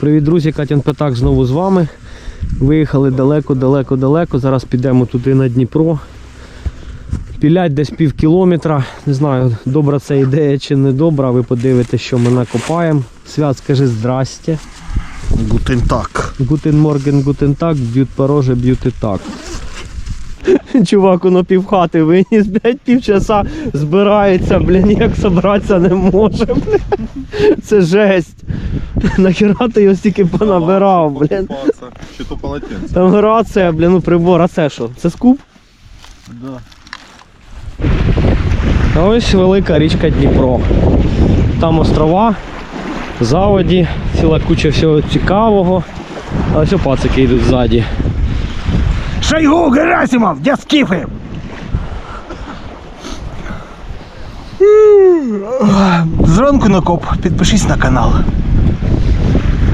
Привіт, друзі, Катян Петак знову з вами. Виїхали далеко-далеко-далеко. Зараз підемо туди на Дніпро. Пілять десь пів кілометра. Не знаю, добра це ідея чи не добра. Ви подивитесь, що ми накопаємо. Свят, скажи здрасте. Гутен так. Гутен Морген, гутен так, б'ють пороже, б'ють і так. Чувак, воно півхати виніс, блядь, півчаса збирається, блін, ніяк собратися не може, блін. Це жесть. Нахіра ти його стільки понабирав, блін. Чи то полотенце? Там рація, блін, ну прибор, а це що? Це скуп? Да. А ось велика річка Дніпро. Там острова, заводі, ціла куча всього цікавого. А ось пацики йдуть ззаді. Шойгу, Герасимов, где скифы? Зранку на коп, підпишись на канал.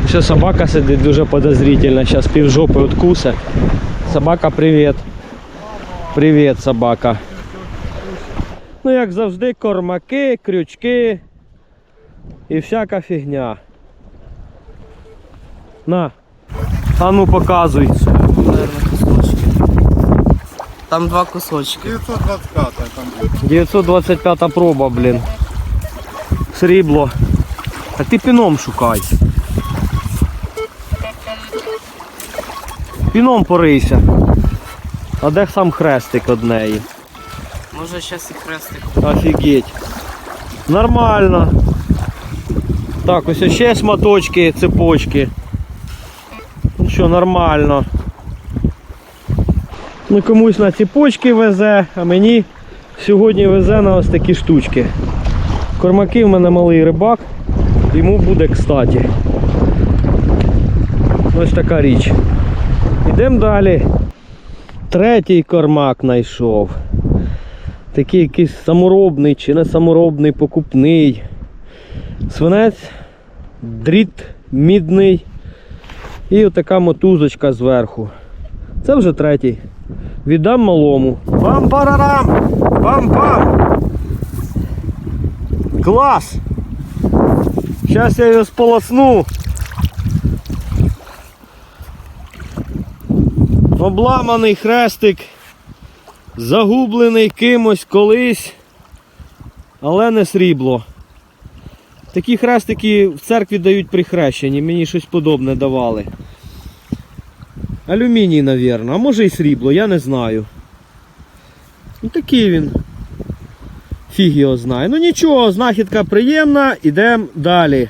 Ще собака сидить дуже подозрительно, зараз півжопи откусе. Собака, привіт. Привіт, собака. Ну, як завжди, кормаки, крючки і всяка фігня. На. А ну показуй. Там два кусочки. 925 там будет. 925 проба, блін. Срібло. А ти піном шукай. Піном порийся. А де сам хрестик од неї? Може зараз і хрестик. Офігеть. Нормально. Так, ось ще шматочки, цепочки. Ну що, нормально. Ну комусь на цепочки везе, а мені сьогодні везе на ось такі штучки. Кормаки в мене малий рибак, йому буде кстати. Ось така річ. Йдемо далі. Третій кормак знайшов. Такий якийсь саморобний чи не саморобний, покупний. Свинець, дріт мідний і отака мотузочка зверху. Це вже третій. Віддам малому. Пам-парарам! Пам-пам! Клас! Зараз я його сполосну. Обламаний хрестик загублений кимось колись, але не срібло. Такі хрестики в церкві дають при хрещенні, мені щось подобне давали. Алюміній, мабуть, а може і срібло, я не знаю. Ну такий він. Фіг його знає. Ну нічого, знахідка приємна, ідемо далі.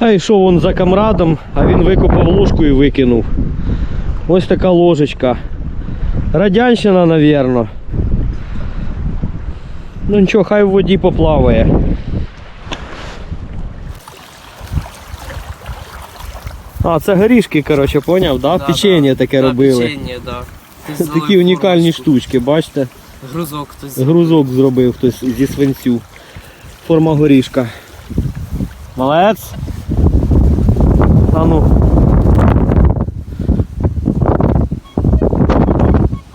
А йшов он за камрадом, а він викопав ложку і викинув. Ось така ложечка. Радянщина, навірно. Ну нічого, хай в воді поплаває. А, це горішки, коротше, поняв, да? Да, Печення да. таке да, робили. Печення, да. Такі унікальні формочку. штучки, бачите? Грузок хтось. Грузок зробив хтось зі свинцю. Форма горішка. Молодець. А ну.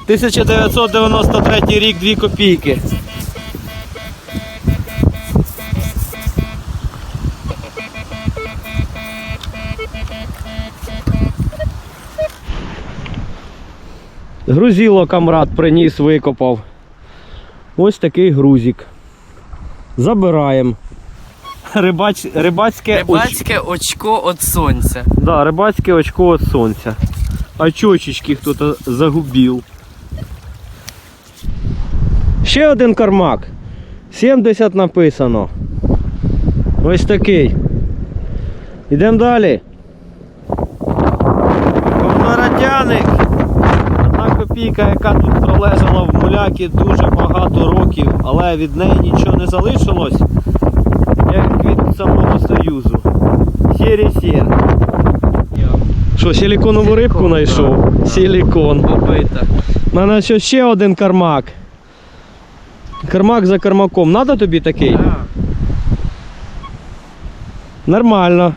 1993 рік 2 копійки. Грузило камрад приніс, викопав. Ось такий грузик. Забираємо. Рибач, рибацьке, оч... Очко від сонця. да, рибацьке очко від сонця. А чочечки хто-то загубив. Ще один кармак. 70 написано. Ось такий. Ідемо далі. Повнорадяник. Копійка, яка тут пролежала в мулякі дуже багато років, але від неї нічого не залишилось, як від самого Союзу. Сірі-сір. Що, силіконову рибку знайшов? Силікон. Побита. У мене ще, ще один кармак. Кармак за кармаком. Надо тобі такий? Да. Нормально.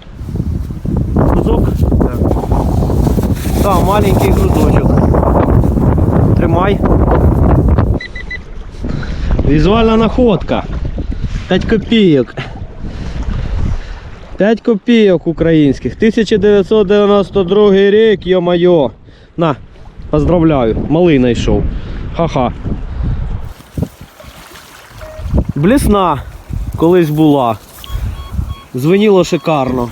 Грузок? Так. Так, маленький грузочок. Тримай. Візуальна находка. 5 копійок. 5 копійок українських. 1992 рік, йо-майо. На, поздравляю, малий знайшов. Ха-ха. Блісна колись була. Звеніло шикарно.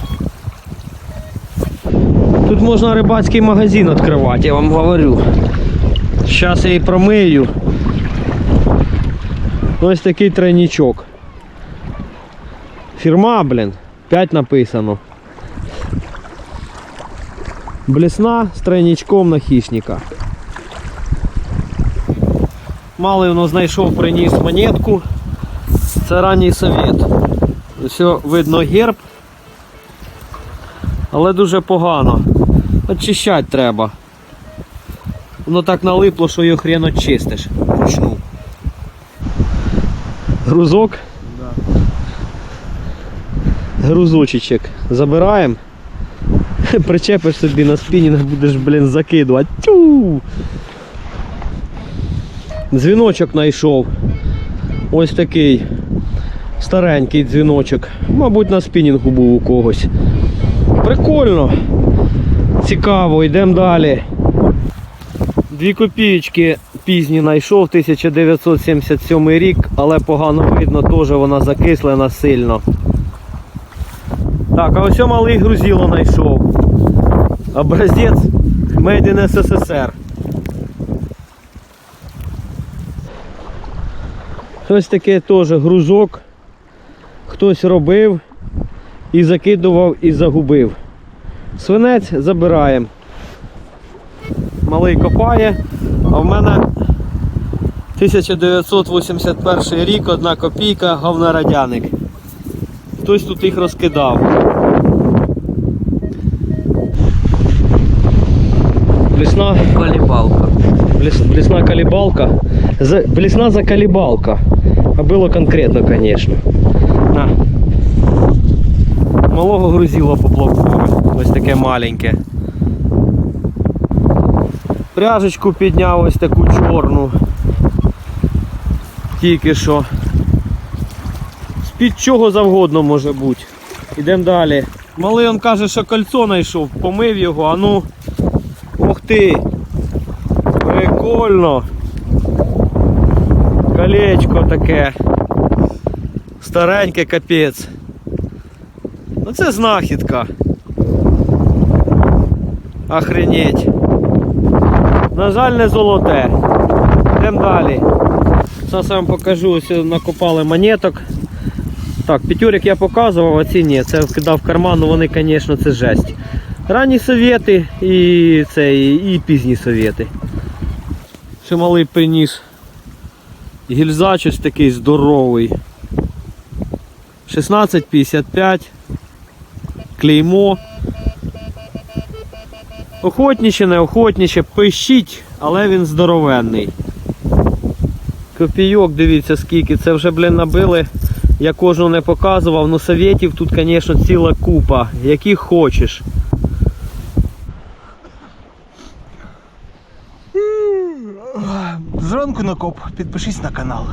Тут можна рибацький магазин відкривати, я вам говорю. Зараз я її промию. Ось такий тройничок. Фірма, блін, 5 написано. Блесна з тройничком на хищника. Малий воно знайшов, приніс монетку. Це ранній совет. Ось видно герб. Але дуже погано. Очищати треба. Воно так налипло, що його хрен очистиш. Вручну. Грузок. Грузочечок. Забираємо. Причепиш собі на спінінг, будеш, блін, закидувати. Тю! Дзвіночок знайшов. Ось такий старенький дзвіночок. Мабуть, на спінінгу був у когось. Прикольно. Цікаво, йдемо далі. Дві копійки пізні знайшов, 1977 рік, але погано видно, теж вона закислена сильно. Так, а ось малий грузіло знайшов. Образець Made in SSSR. Ось таке теж грузок. Хтось робив і закидував і загубив. Свинець забираємо. Малий копає, а в мене 1981 рік, одна копійка, говнорадяник. Хтось тут їх розкидав. Блесна, Колібалка. блес, блесна колебалка. За, блесна заколебалка. А было конкретно, конечно. На. Малого грузила поплавкове. Ось таке маленьке. Пряжечку підняв ось таку чорну. Тільки що. З-під чого завгодно може бути. Ідемо далі. Малий он каже, що кольцо знайшов, помив його, а ну. Ух ти! Прикольно! Колечко таке. Стареньке капець. Ну це знахідка. Охренеть. На жаль, не золоте. Йдемо далі. Зараз я вам покажу, ось накопали монеток. Так, п'ятюрик я показував, а ці ні. Це вкидав в карман, ну вони, звісно, це жесть. Ранні совєти і, це, і, пізні совєти. Ще малий приніс. Гільзач ось такий здоровий. 1655. Клеймо. Охотніше, не охотніше, пишіть, але він здоровенний. Копійок, дивіться скільки, це вже, блін, набили. Я кожного не показував, ну совєтів тут, звісно, ціла купа, яких хочеш. Зранку на коп, підпишись на канал.